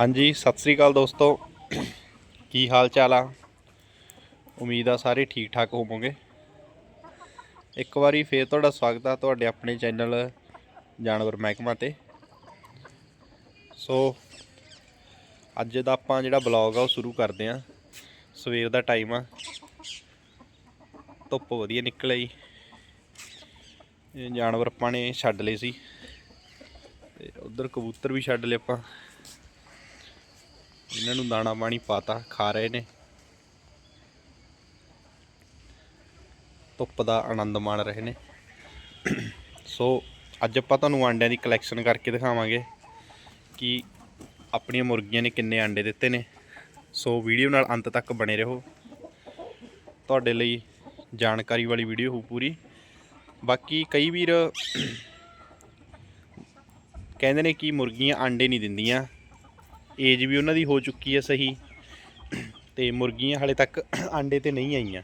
ਹਾਂਜੀ, ਸਤਿ ਸ੍ਰੀ ਅਕਾਲ ਦੋਸਤੋ। ਕੀ ਹਾਲ ਚਾਲ ਆ? ਉਮੀਦ ਆ ਸਾਰੇ ਠੀਕ ਠਾਕ ਹੋਵੋਗੇ। ਇੱਕ ਵਾਰੀ ਫੇਰ ਤੁਹਾਡਾ ਸਵਾਗਤ ਆ ਤੁਹਾਡੇ ਆਪਣੇ ਚੈਨਲ ਜਾਨਵਰ ਮਹਿਕਮਾ ਤੇ। ਸੋ, ਅੱਜ ਦਾ ਆਪਾਂ ਜਿਹੜਾ ਬਲੌਗ ਆ ਉਹ ਸ਼ੁਰੂ ਕਰਦੇ ਆ। ਸਵੇਰ ਦਾ ਟਾਈਮ ਆ। ਧੁੱਪ ਵਧੀਆ ਨਿਕਲ ਆਈ। ਜਾਨਵਰ ਆਪਾਂ ਨੇ ਛੱਡ ਲਏ ਸੀ। ਤੇ ਉਧਰ ਕਬੂਤਰ ਵੀ ਛੱਡ ਲਏ ਆਪਾਂ। ਇਹਨਾਂ ਨੂੰ ਦਾਣਾ ਪਾਣੀ ਪਾਤਾ, ਖਾ ਰਹੇ ਨੇ। ਧੁੱਪ ਦਾ ਆਨੰਦ ਮਾਣ ਰਹੇ ਨੇ। ਸੋ ਅੱਜ ਆਪਾਂ ਤੁਹਾਨੂੰ ਆਂਡਿਆਂ ਦੀ ਕਲੈਕਸ਼ਨ ਕਰਕੇ ਦਿਖਾਵਾਂਗੇ ਕਿ ਆਪਣੀਆਂ ਮੁਰਗੀਆਂ ਨੇ ਕਿੰਨੇ ਆਂਡੇ ਦਿੱਤੇ ਨੇ। ਸੋ ਵੀਡੀਓ ਨਾਲ ਅੰਤ ਤੱਕ ਬਣੇ ਰਹੋ। ਤੁਹਾਡੇ ਲਈ ਜਾਣਕਾਰੀ ਵਾਲੀ ਵੀਡੀਓ ਹੋ ਪੂਰੀ। ਬਾਕੀ ਕਈ ਵੀਰ ਕਹਿੰਦੇ ਨੇ ਕਿ ਮੁਰਗੀਆਂ ਆਂਡੇ ਨਹੀਂ ਦਿੰਦੀਆਂ। ਏਜ ਵੀ ਉਹਨਾਂ ਦੀ ਹੋ ਚੁੱਕੀ ਹੈ ਸਹੀ। ਤੇ ਮੁਰਗੀਆਂ ਹਾਲੇ ਤੱਕ ਆਂਡੇ ਤੇ ਨਹੀਂ ਆਈਆਂ।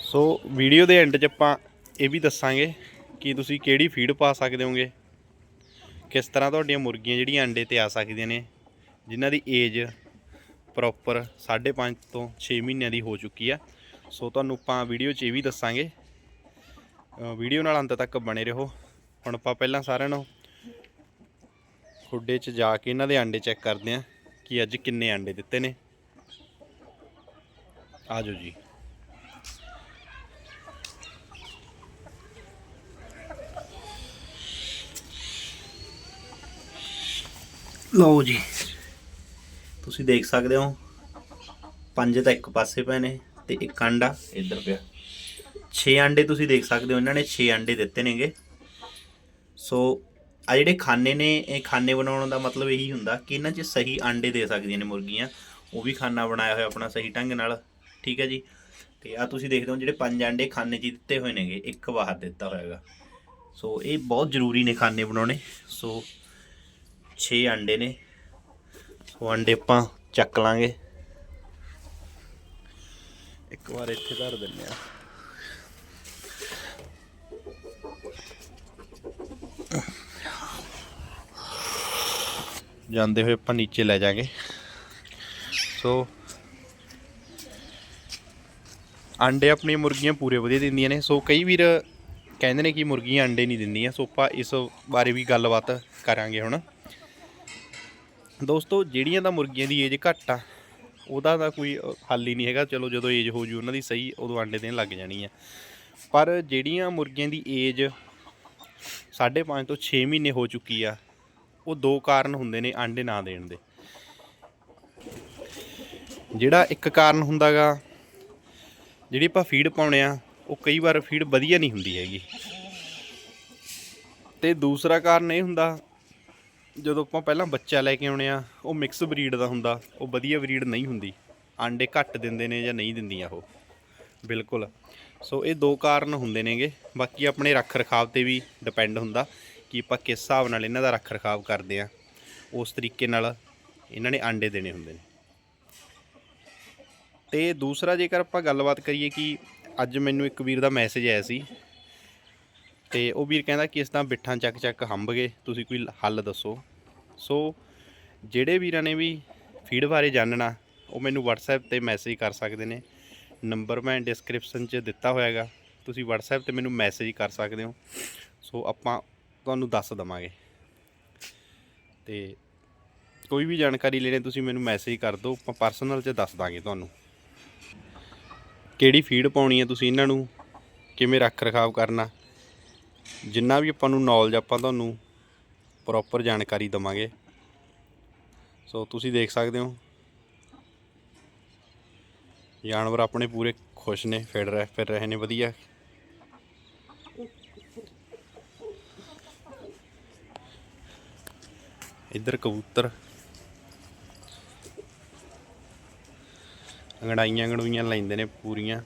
ਸੋ ਵੀਡੀਓ ਦੇ ਐਂਡ 'ਚ ਆਪਾਂ ਇਹ ਵੀ ਦੱਸਾਂਗੇ ਕਿ ਤੁਸੀਂ ਕਿਹੜੀ ਫੀਡ ਪਾ ਸਕਦੇ ਹੋਗੇ। ਕਿਸ ਤਰ੍ਹਾਂ ਤੁਹਾਡੀਆਂ ਮੁਰਗੀਆਂ ਜਿਹੜੀਆਂ ਆਂਡੇ ਤੇ ਆ ਸਕਦੀਆਂ ਨੇ। ਜਿਨ੍ਹਾਂ ਦੀ ਏਜ ਪ੍ਰੋਪਰ 5.5 ਤੋਂ 6 ਮਹੀਨਿਆਂ ਦੀ ਹੋ ਚੁੱਕੀ ਆ। ਸੋ ਤੁਹਾਨੂੰ ਆਪਾਂ ਵੀਡੀਓ 'ਚ ਇਹ ਵੀ ਦੱਸਾਂਗੇ। ਵੀਡੀਓ ਨਾਲ ਅੰਤ ਤੱਕ ਬਣੇ ਰਹੋ। ਹੁਣ ਆਪਾਂ ਪਹਿਲਾਂ ਸਾਰਿਆਂ ਨੂੰ ਖੁੱਡੇ 'ਚ ਜਾ ਕੇ ਇਹਨਾਂ ਦੇ ਆਂਡੇ ਚੈੱਕ ਕਰਦੇ ਆਂ ਕਿ ਅੱਜ ਕਿੰਨੇ ਆਂਡੇ ਦਿੱਤੇ ਨੇ। ਆਜੋ ਜੀ। ਲਓ ਜੀ। ਤੁਸੀਂ ਦੇਖ ਸਕਦੇ ਹੋ, ਪੰਜ ਤਾਂ ਇੱਕ ਪਾਸੇ ਪਏ ਨੇ ਤੇ ਇੱਕ ਆਂਡਾ ਇੱਧਰ ਪਿਆ। 6 ਆਂਡੇ ਤੁਸੀਂ ਦੇਖ ਸਕਦੇ ਹੋ, ਇਹਨਾਂ ਨੇ 6 ਆਂਡੇ ਦਿੱਤੇ ਨੇਗੇ। ਸੋ ਆ ਜਿਹੜੇ ਖਾਨੇ ਨੇ, ਇਹ ਖਾਨੇ ਬਣਾਉਣ ਦਾ ਮਤਲਬ ਇਹੀ ਹੁੰਦਾ ਕਿ ਇਹਨਾਂ 'ਚ ਸਹੀ ਆਂਡੇ ਦੇ ਸਕਦੀਆਂ ਨੇ ਮੁਰਗੀਆਂ। ਉਹ ਵੀ ਖਾਨਾ ਬਣਾਇਆ ਹੋਇਆ ਆਪਣਾ ਸਹੀ ਢੰਗ ਨਾਲ, ਠੀਕ ਹੈ ਜੀ? ਤੇ ਆ ਤੁਸੀਂ ਦੇਖਦੇ ਹੋ ਜਿਹੜੇ ਪੰਜ ਆਂਡੇ ਖਾਨੇ 'ਚ ਹੀ ਦਿੱਤੇ ਹੋਏ ਨੇਗੇ, ਇੱਕ ਬਾਹਰ ਦਿੱਤਾ ਹੋਇਆਗਾ। ਸੋ ਇਹ ਬਹੁਤ ਜ਼ਰੂਰੀ ਨੇ ਖਾਨੇ ਬਣਾਉਣੇ। ਸੋ 6 ਆਂਡੇ ਨੇ। ਸੋ ਆਂਡੇ ਆਪਾਂ ਚੱਕ ਲਾਂਗੇ। ਇੱਕ ਵਾਰ ਇੱਥੇ ਧਰ ਦਿੰਨੇ ਆ ਜਾਂਦੇ ਹੋਏ ਆਪਾਂ ਨੀਚੇ ਲੈ ਜਾਾਂਗੇ। ਸੋ ਆਂਡੇ ਆਪਣੀਆਂ ਮੁਰਗੀਆਂ ਪੂਰੇ ਵਧੀਆ ਦਿੰਦੀਆਂ ਨੇ। ਸੋ ਕਈ ਵੀਰ ਕਹਿੰਦੇ ਨੇ ਕਿ ਮੁਰਗੀਆਂ ਅੰਡੇ ਨਹੀਂ ਦਿੰਦੀਆਂ। ਸੋ ਆਪਾਂ ਇਸ ਬਾਰੇ ਵੀ ਗੱਲਬਾਤ ਕਰਾਂਗੇ ਹੁਣ। ਦੋਸਤੋ, ਜਿਹੜੀਆਂ ਤਾਂ ਮੁਰਗੀਆਂ ਦੀ ਏਜ ਘੱਟ ਆ, ਉਹਦਾ ਤਾਂ ਕੋਈ ਹੱਲ ਹੀ ਨਹੀਂ ਹੈਗਾ। ਚਲੋ, ਜਦੋਂ ਏਜ ਹੋ ਜੂ, ਉਹਨਾਂ ਦੀ ਸਹੀ ਉਦੋਂ ਆਂਡੇ ਦੇਣ ਲੱਗ ਜਾਣੀ ਆ। ਪਰ ਜਿਹੜੀਆਂ ਮੁਰਗੀਆਂ ਦੀ ਏਜ 5.5 ਤੋਂ 6 ਮਹੀਨੇ ਹੋ ਚੁੱਕੀ ਆ ਉਹ ਦੋ ਕਾਰਨ ਹੁੰਦੇ ਨੇ ਆਂਡੇ ਨਾ ਦੇਣ ਦੇ। ਜਿਹੜਾ ਇੱਕ ਕਾਰਨ ਹੁੰਦਾਗਾ, ਜਿਹੜੀ ਆਪਾਂ ਫੀਡ ਪਾਉਣੇ ਆ, ਉਹ ਕਈ ਵਾਰ ਫੀਡ ਵਧੀਆ ਨਹੀਂ ਹੁੰਦੀ ਹੈਗੀ। ਤੇ ਦੂਸਰਾ ਕਾਰਨ ਇਹ ਹੁੰਦਾ, ਜਦੋਂ ਆਪਾਂ ਪਹਿਲਾਂ ਬੱਚਾ ਲੈ ਕੇ ਆਉਣੇ ਆ, ਉਹ ਮਿਕਸ ਬਰੀਡ ਦਾ ਹੁੰਦਾ, ਉਹ ਵਧੀਆ ਬਰੀਡ ਨਹੀਂ ਹੁੰਦੀ। ਆਂਡੇ ਘੱਟ ਦਿੰਦੇ ਨੇ ਜਾਂ ਨਹੀਂ ਦਿੰਦੀਆਂ ਉਹ। ਬਿਲਕੁਲ। ਸੋ ਇਹ ਦੋ ਕਾਰਨ ਹੁੰਦੇ ਨੇਗੇ। ਬਾਕੀ ਆਪਣੇ ਰੱਖ ਰਖਾਵ ਤੇ ਵੀ ਡਿਪੈਂਡ ਹੁੰਦਾ। ਕਿ ਆਪਾਂ ਕਿਸ ਹਿਸਾਬ ਨਾਲ ਇਹਨਾਂ ਦਾ ਰੱਖ ਰਖਾਵ ਕਰਦੇ ਆ ਉਸ ਤਰੀਕੇ ਨਾਲ ਇਹਨਾਂ ਨੇ ਆਂਡੇ ਦੇਣੇ ਹੁੰਦੇ ਨੇ। ਤੇ ਦੂਸਰਾ ਜੇਕਰ ਆਪਾਂ ਗੱਲਬਾਤ ਕਰੀਏ ਕਿ ਅੱਜ ਮੈਨੂੰ ਇੱਕ ਵੀਰ ਦਾ ਮੈਸੇਜ ਆਇਆ ਸੀ, ਤੇ ਉਹ ਵੀਰ ਕਹਿੰਦਾ ਕਿ ਇਸ ਤਰ੍ਹਾਂ ਬਿੱਠਾਂ ਚੱਕ ਚੱਕ ਹੰਬ ਗਏ, ਤੁਸੀਂ ਕੋਈ ਹੱਲ ਦੱਸੋ। ਸੋ ਜਿਹੜੇ ਵੀਰਾਂ ਨੇ ਵੀ ਫੀਡ ਬਾਰੇ ਜਾਣਨਾ, ਉਹ ਮੈਨੂੰ WhatsApp ਤੇ ਮੈਸੇਜ ਕਰ ਸਕਦੇ ਨੇ। ਨੰਬਰ ਮੈਂ ਡਿਸਕ੍ਰਿਪਸ਼ਨ 'ਚ ਦਿੱਤਾ ਹੋਇਆ ਹੋਇਆਗਾ ਤੁਸੀਂ WhatsApp ਤੇ ਮੈਨੂੰ ਮੈਸੇਜ ਕਰ ਸਕਦੇ ਹੋ। ਸੋ ਆਪਾਂ ਤੁਹਾਨੂੰ ਦੱਸ ਦਵਾਂਗੇ। ਤੇ ਕੋਈ ਵੀ ਜਾਣਕਾਰੀ ਲੈਣੀ, ਤੁਸੀਂ ਮੈਨੂੰ ਮੈਸੇਜ ਕਰ ਦਿਓ, ਆਪਾਂ ਪਰਸਨਲ 'ਚ ਦੱਸ ਦਾਂਗੇ ਤੁਹਾਨੂੰ। ਕਿਹੜੀ ਫੀਡ ਪਾਉਣੀ ਹੈ ਤੁਸੀਂ ਇਹਨਾਂ ਨੂੰ? ਕਿਵੇਂ ਰੱਖ ਰਖਾਵ ਕਰਨਾ? ਜਿੰਨਾ ਵੀ ਆਪਾਂ ਨੂੰ ਨੌਲੇਜ ਆਪਾਂ ਤੁਹਾਨੂੰ ਪ੍ਰੋਪਰ ਜਾਣਕਾਰੀ ਦਵਾਂਗੇ। ਸੋ ਤੁਸੀਂ ਦੇਖ ਸਕਦੇ ਹੋ। ਜਾਨਵਰ ਆਪਣੇ ਪੂਰੇ ਖੁਸ਼ ਨੇ, ਫਿਰ ਰਹੇ ਫਿਰ ਰਹੇ ਨੇ, ਵਧੀਆ। ਇੱਧਰ ਕਬੂਤਰ। ਅੰਗੜਾਈਆਂ ਅੰਗੜੂਈਆਂ ਲੈਂਦੇ ਨੇ ਪੂਰੀਆਂ।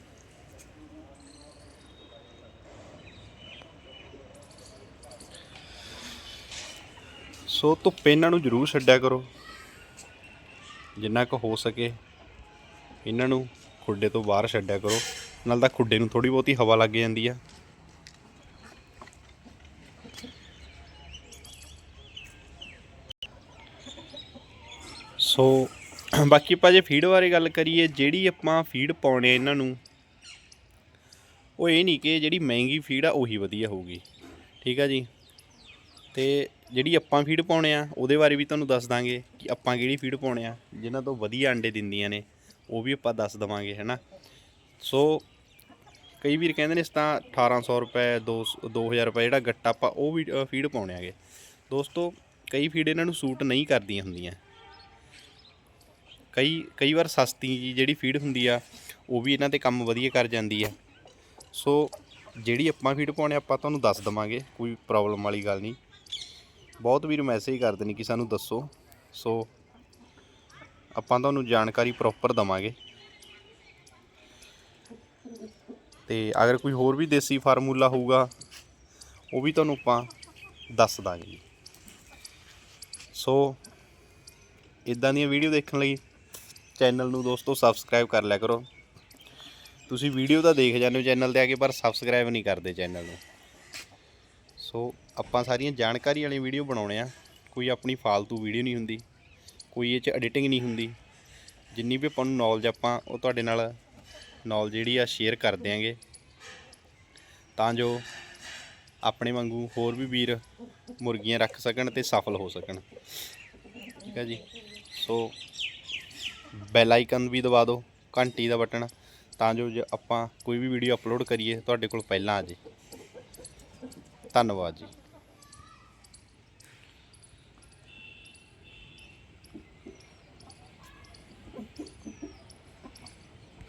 ਸੋ ਧੁੱਪੇ ਇਹਨਾਂ ਨੂੰ ਜ਼ਰੂਰ ਛੱਡਿਆ ਕਰੋ। ਜਿੰਨਾ ਕੁ ਹੋ ਸਕੇ ਇਹਨਾਂ ਨੂੰ ਖੁੱਡੇ ਤੋਂ ਬਾਹਰ ਛੱਡਿਆ ਕਰੋ। ਨਾਲ ਤਾਂ ਖੁੱਡੇ ਨੂੰ ਥੋੜੀ ਬਹੁਤੀ ਹਵਾ ਲੱਗ ਜਾਂਦੀ ਆ। ਸੋ ਬਾਕੀ ਆਪਾਂ ਜੇ ਫੀਡ ਬਾਰੇ ਗੱਲ ਕਰੀਏ, ਜਿਹੜੀ ਆਪਾਂ ਫੀਡ ਪਾਉਣੇ ਆ ਇਹਨਾਂ ਨੂੰ, ਉਹ ਇਹ ਨਹੀਂ ਕਿ ਜਿਹੜੀ ਮਹਿੰਗੀ ਫੀਡ ਆ ਉਹੀ ਵਧੀਆ ਹੋਊਗੀ। ਠੀਕ ਆ ਜੀ? ਤੇ ਜਿਹੜੀ ਆਪਾਂ ਫੀਡ ਪਾਉਣੇ ਆ, ਉਹਦੇ ਬਾਰੇ ਵੀ ਤੁਹਾਨੂੰ ਦੱਸ ਦਾਂਗੇ ਕਿ ਆਪਾਂ ਕਿਹੜੀ ਫੀਡ ਪਾਉਣੇ ਆ ਜਿਨ੍ਹਾਂ ਤੋਂ ਵਧੀਆ ਅੰਡੇ ਦਿੰਦੀਆਂ ਨੇ, ਉਹ ਵੀ ਆਪਾਂ ਦੱਸ ਦਵਾਂਗੇ, ਹੈਨਾ? ਸੋ ਕਈ ਵੀਰ ਕਹਿੰਦੇ ਨੇ ਇਸ ਤਾਂ 1800 ਰੁਪਏ 2 2000 ਰੁਪਏ ਜਿਹੜਾ ਗੱਟਾ ਆਪਾਂ ਉਹ ਵੀ ਫੀਡ ਪਾਉਣੇ ਆਗੇ ਦੋਸਤੋ, ਕਈ ਫੀਡ ਇਹਨਾਂ ਨੂੰ ਸੂਟ ਨਹੀਂ ਕਰਦੀਆਂ ਹੁੰਦੀਆਂ। ਕਈ ਕਈ ਵਾਰ ਸਸਤੀ ਜਿਹੜੀ ਫੀਡ ਹੁੰਦੀ ਆ, ਉਹ ਵੀ ਇਹਨਾਂ ਤੇ ਕੰਮ ਵਧੀਆ ਕਰ ਜਾਂਦੀ ਆ। ਸੋ ਜਿਹੜੀ ਆਪਾਂ ਫੀਡ ਪਾਉਣੇ ਆਪਾਂ ਤੁਹਾਨੂੰ ਦੱਸ ਦਵਾਂਗੇ, ਕੋਈ ਪ੍ਰੋਬਲਮ ਵਾਲੀ ਗੱਲ ਨਹੀਂ। ਬਹੁਤ ਵੀਰ ਮੈਸੇਜ ਕਰਦੇ ਨੇ ਕਿ ਸਾਨੂੰ ਦੱਸੋ। ਸੋ ਆਪਾਂ ਤੁਹਾਨੂੰ ਜਾਣਕਾਰੀ ਪ੍ਰੋਪਰ ਦਵਾਂਗੇ। ਤੇ ਅਗਰ ਕੋਈ ਹੋਰ ਵੀ ਦੇਸੀ ਫਾਰਮੂਲਾ ਹੋਊਗਾ, ਉਹ ਵੀ ਤੁਹਾਨੂੰ ਆਪਾਂ ਦੱਸ ਦਾਂਗੇ। ਜੀ ਸੋ ਇਦਾਂ ਦੀਆਂ ਵੀਡੀਓ ਦੇਖਣ ਲਈ ਚੈਨਲ ਨੂੰ ਦੋਸਤੋ ਸਬਸਕ੍ਰਾਈਬ ਕਰ ਲਿਆ ਕਰੋ। ਤੁਸੀਂ ਵੀਡੀਓ ਤਾਂ ਦੇਖ ਜਾਂਦੇ ਹੋ ਚੈਨਲ ਤੇ ਆ ਕੇ, ਪਰ ਸਬਸਕ੍ਰਾਈਬ ਨਹੀਂ ਕਰਦੇ ਚੈਨਲ ਨੂੰ। ਸੋ, ਆਪਾਂ ਸਾਰੀਆਂ ਜਾਣਕਾਰੀ ਵਾਲੀਆਂ ਵੀਡੀਓ ਬਣਾਉਣੇ ਆ। ਕੋਈ ਆਪਣੀ ਫਾਲਤੂ ਵੀਡੀਓ ਨਹੀਂ ਹੁੰਦੀ। ਕੋਈ ਇਹ ਚ ਐਡੀਟਿੰਗ ਨਹੀਂ ਹੁੰਦੀ। ਜਿੰਨੀ ਵੀ ਆਪਾਂ ਨੂੰ ਨੌਲੇਜ ਆਪਾਂ ਉਹ ਤੁਹਾਡੇ ਨਾਲ ਨੌਲੇਜ ਜਿਹੜੀ ਆ ਸ਼ੇਅਰ ਕਰ ਦਿਆਂਗੇ। ਤਾਂ ਜੋ ਆਪਣੇ ਵਾਂਗੂ ਹੋਰ ਵੀ ਵੀਰ ਮੁਰਗੀਆਂ ਰੱਖ ਸਕਣ ਤੇ ਸਫਲ ਹੋ ਸਕਣ। ਠੀਕ ਹੈ ਜੀ? ਸੋ ਬੈਲ ਆਈਕਨ ਵੀ ਦਬਾ ਦਿਓ, ਘੰਟੀ ਦਾ ਬਟਨ, ਤਾਂ ਜੋ ਜੇ ਆਪਾਂ ਕੋਈ ਵੀ ਵੀਡੀਓ ਅਪਲੋਡ ਕਰੀਏ, ਤੁਹਾਡੇ ਕੋਲ ਪਹਿਲਾਂ ਆ ਜੇ। ਧੰਨਵਾਦ ਜੀ।